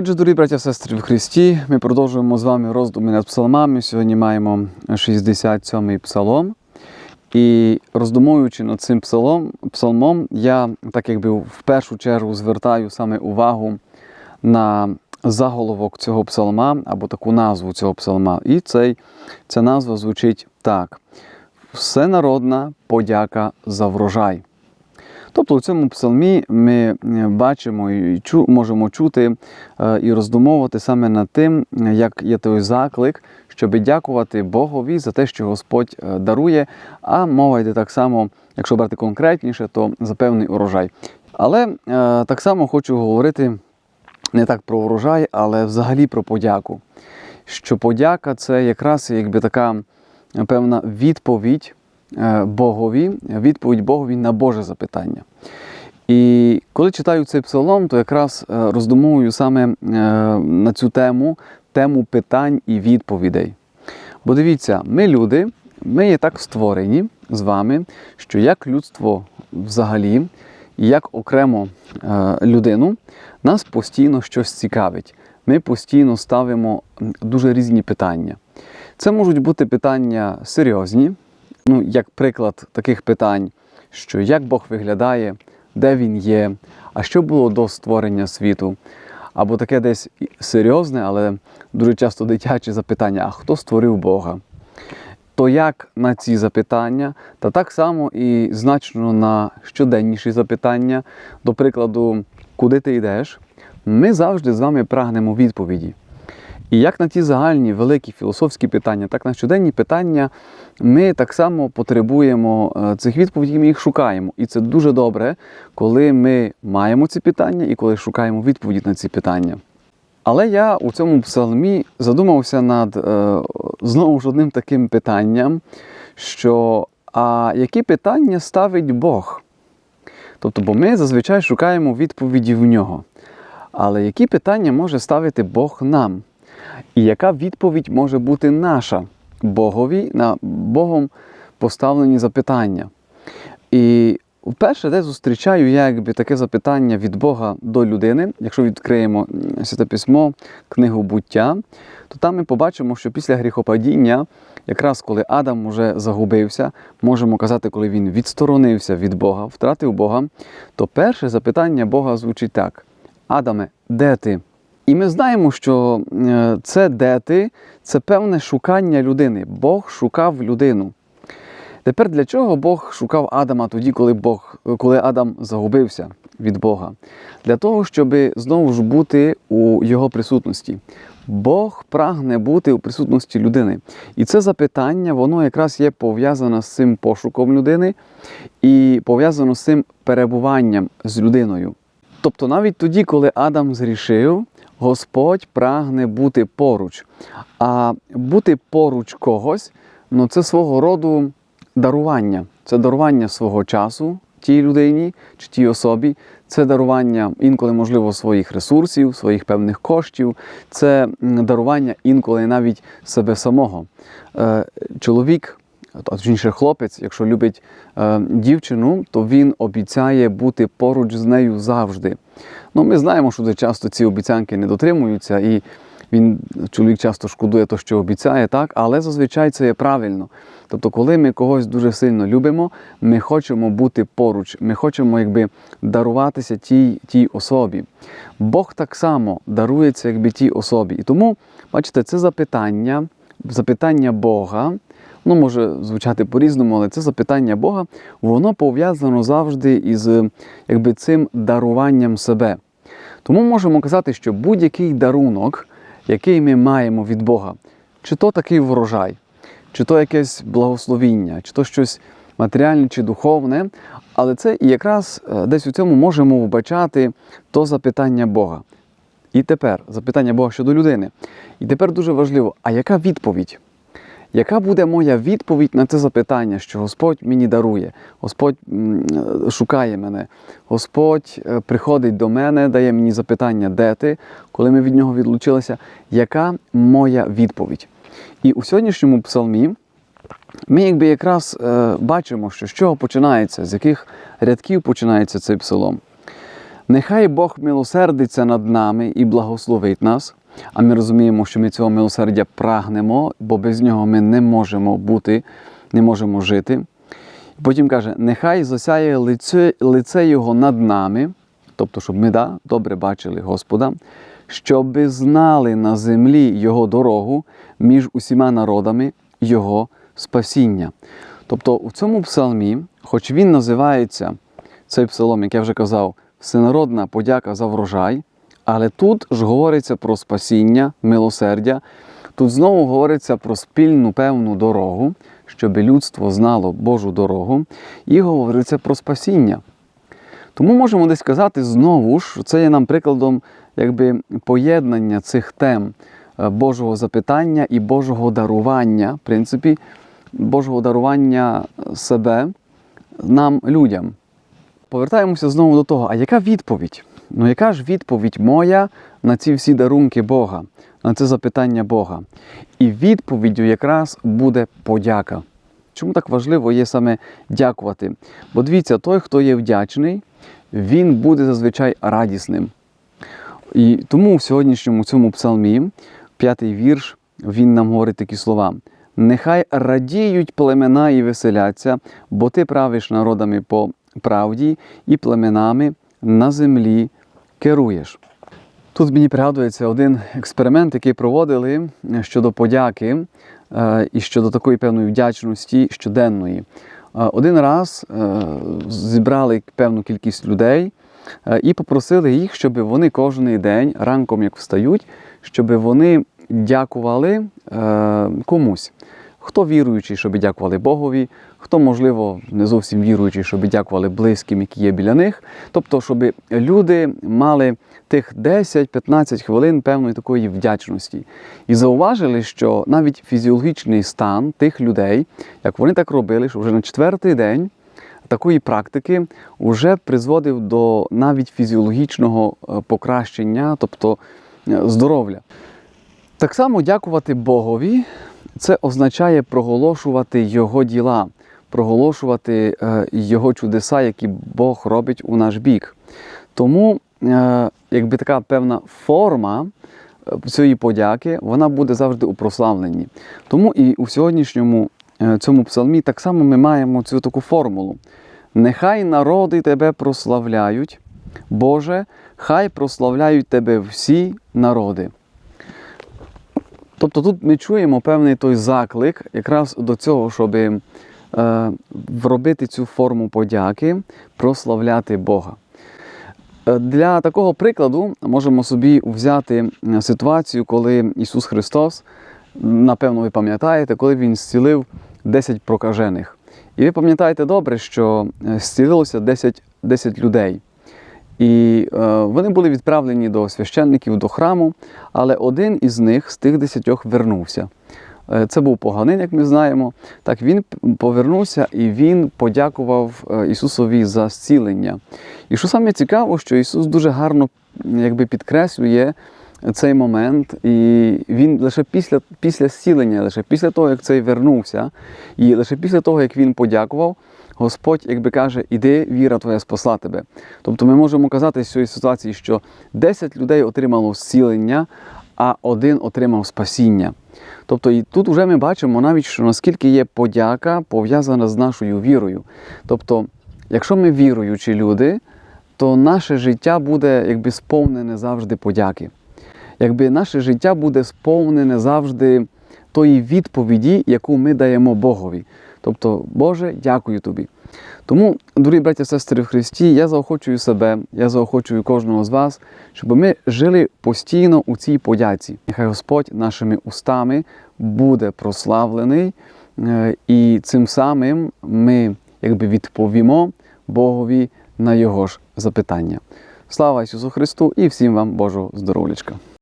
Отже, дорогі браття сестри в Христі, ми продовжуємо з вами роздуми над псалмами. Сьогодні маємо 67-й псалом. І роздумуючи над цим псалом, псалмом, я так якби в першу чергу звертаю саме увагу на заголовок цього псалма або таку назву цього псалма. І цей, ця назва звучить так: Всенародна подяка за врожай. Тобто у цьому псалмі ми е, бачимо і чу, можемо чути е, і роздумовувати саме над тим, як є той заклик, щоб дякувати Богові за те, що Господь е, дарує. А мова йде так само, якщо брати конкретніше, то за певний урожай. Але е, так само хочу говорити не так про урожай, але взагалі про подяку. Що подяка це якраз якби така певна відповідь. Е, Богові, відповідь Богові на Боже запитання. І коли читаю цей псалом, то якраз е, роздумовую саме е, на цю тему, тему питань і відповідей. Бо дивіться, ми люди, ми є так створені з вами, що як людство взагалі, як окремо людину, нас постійно щось цікавить. Ми постійно ставимо дуже різні питання. Це можуть бути питання серйозні ну, як приклад таких питань, що як Бог виглядає, де Він є, а що було до створення світу, або таке десь серйозне, але дуже часто дитяче запитання: а хто створив Бога? То як на ці запитання, та так само і значно на щоденніші запитання, до прикладу, куди ти йдеш, ми завжди з вами прагнемо відповіді. І як на ті загальні великі філософські питання, так на щоденні питання ми так само потребуємо е, цих відповідей, ми їх шукаємо. І це дуже добре, коли ми маємо ці питання і коли шукаємо відповіді на ці питання. Але я у цьому псалмі задумався над е, знову ж одним таким питанням, що а які питання ставить Бог? Тобто, бо ми зазвичай шукаємо відповіді в нього. Але які питання може ставити Бог нам? І яка відповідь може бути наша Богові на Богом поставлені запитання? І вперше, де зустрічаю я якби таке запитання від Бога до людини, якщо відкриємо Святе Письмо, книгу буття, то там ми побачимо, що після гріхопадіння, якраз коли Адам уже загубився, можемо казати, коли він відсторонився від Бога, втратив Бога, то перше запитання Бога звучить так: Адаме, де ти? І ми знаємо, що е, це де ти, це певне шукання людини. Бог шукав людину. Тепер для чого Бог шукав Адама тоді, коли Бог, коли Адам загубився від Бога? Для того, щоб знову ж бути у його присутності. Бог прагне бути у присутності людини. І це запитання, воно якраз є пов'язане з цим пошуком людини і пов'язано з цим перебуванням з людиною. Тобто навіть тоді, коли Адам зрішив, Господь прагне бути поруч. А бути поруч когось ну це свого роду дарування. Це дарування свого часу тій людині чи тій особі. Це дарування інколи, можливо, своїх ресурсів, своїх певних коштів, це дарування інколи навіть себе самого. Е, чоловік, а точніше хлопець, якщо любить е, дівчину, то він обіцяє бути поруч з нею завжди. Ну, Ми знаємо, що часто ці обіцянки не дотримуються, і він, чоловік часто шкодує те, що обіцяє, так, але зазвичай це є правильно. Тобто, коли ми когось дуже сильно любимо, ми хочемо бути поруч, ми хочемо якби даруватися тій тій особі. Бог так само дарується якби тій особі. І тому, бачите, це запитання, запитання Бога. Ну, може звучати по-різному, але це запитання Бога, воно пов'язано завжди із якби, цим даруванням себе. Тому можемо казати, що будь-який дарунок, який ми маємо від Бога, чи то такий врожай, чи то якесь благословіння, чи то щось матеріальне чи духовне, але це і якраз е, десь у цьому можемо вбачати то запитання Бога. І тепер запитання Бога щодо людини. І тепер дуже важливо, а яка відповідь? Яка буде моя відповідь на це запитання, що Господь мені дарує, Господь шукає мене, Господь е, приходить до мене, дає мені запитання, де ти, коли ми від нього відлучилися, яка моя відповідь? І у сьогоднішньому псалмі ми якби якраз е, бачимо, що з чого починається, з яких рядків починається цей псалом. Нехай Бог милосердиться над нами і благословить нас. А ми розуміємо, що ми цього милосердя прагнемо, бо без нього ми не можемо бути, не можемо жити. Потім каже: нехай засяє лице, лице Його над нами, тобто, щоб ми да, добре бачили Господа, щоби знали на землі Його дорогу між усіма народами Його спасіння. Тобто у цьому псалмі, хоч він називається цей псалом, як я вже казав, всенародна подяка за врожай, але тут ж говориться про спасіння, милосердя. Тут знову говориться про спільну певну дорогу, щоб людство знало Божу дорогу, і говориться про спасіння. Тому можемо десь сказати знову ж, це є нам прикладом якби, поєднання цих тем е, Божого запитання і Божого дарування, в принципі, Божого дарування себе нам, людям. Повертаємося знову до того, а яка відповідь? Ну, яка ж відповідь моя на ці всі дарунки Бога, на це запитання Бога? І відповіддю якраз буде подяка. Чому так важливо є саме дякувати? Бо дивіться, той, хто є вдячний, він буде зазвичай радісним. І тому в сьогоднішньому цьому псалмі, п'ятий вірш, він нам говорить такі слова. Нехай радіють племена і веселяться, бо ти правиш народами по правді і племенами на землі керуєш. Тут мені пригадується один експеримент, який проводили щодо подяки е, і щодо такої певної вдячності щоденної. Е, Один раз е, зібрали певну кількість людей е, і попросили їх, щоб вони кожен день, ранком як встають, щоб вони дякували е, комусь. Хто віруючий, щоб дякували Богові, хто, можливо, не зовсім віруючий, щоб дякували близьким, які є біля них. Тобто, щоб люди мали тих 10-15 хвилин певної такої вдячності. І зауважили, що навіть фізіологічний стан тих людей, як вони так робили, що вже на четвертий день такої практики вже призводив до навіть фізіологічного е, покращення, тобто е, здоров'я. Так само дякувати Богові це означає проголошувати Його діла, проголошувати е, Його чудеса, які Бог робить у наш бік. Тому, е, якби така певна форма е, цієї подяки, вона буде завжди у прославленні. Тому і у сьогоднішньому цьому псалмі так само ми маємо цю таку формулу. Нехай народи тебе прославляють, Боже, хай прославляють тебе всі народи. Тобто тут ми чуємо певний той заклик якраз до цього, щоб е, вробити цю форму подяки, прославляти Бога. Е, Для такого прикладу можемо собі взяти е, ситуацію, коли Ісус Христос, напевно, ви пам'ятаєте, коли Він зцілив 10 прокажених. І ви пам'ятаєте добре, що е, зцілилося 10, 10 людей. І е, вони були відправлені до священників, до храму, але один із них з тих десятьох вернувся. Е, Це був поганин, як ми знаємо. Так він повернувся і він подякував е, Ісусові за зцілення. І що саме цікаво, що Ісус дуже гарно якби, підкреслює цей момент, і він лише після, після зцілення, лише після того, як цей вернувся, і лише після того, як він подякував, Господь, якби каже, іди, віра твоя спасла тебе. Тобто ми можемо казати з цієї ситуації, що 10 людей отримало зцілення, а один отримав спасіння. Тобто і тут вже ми бачимо навіть, що наскільки є подяка пов'язана з нашою вірою. Тобто, якщо ми віруючі люди, то наше життя буде якби сповнене завжди подяки. Якби наше життя буде сповнене завжди тої відповіді, яку ми даємо Богові. Тобто, Боже, дякую тобі. Тому, дорогі браття і сестри в Христі, я заохочую себе, я заохочую кожного з вас, щоб ми жили постійно у цій подяці. Нехай Господь нашими устами буде прославлений, е, і цим самим ми якби відповімо Богові на Його ж запитання. Слава Ісусу Христу і всім вам Божого здоров'ячка!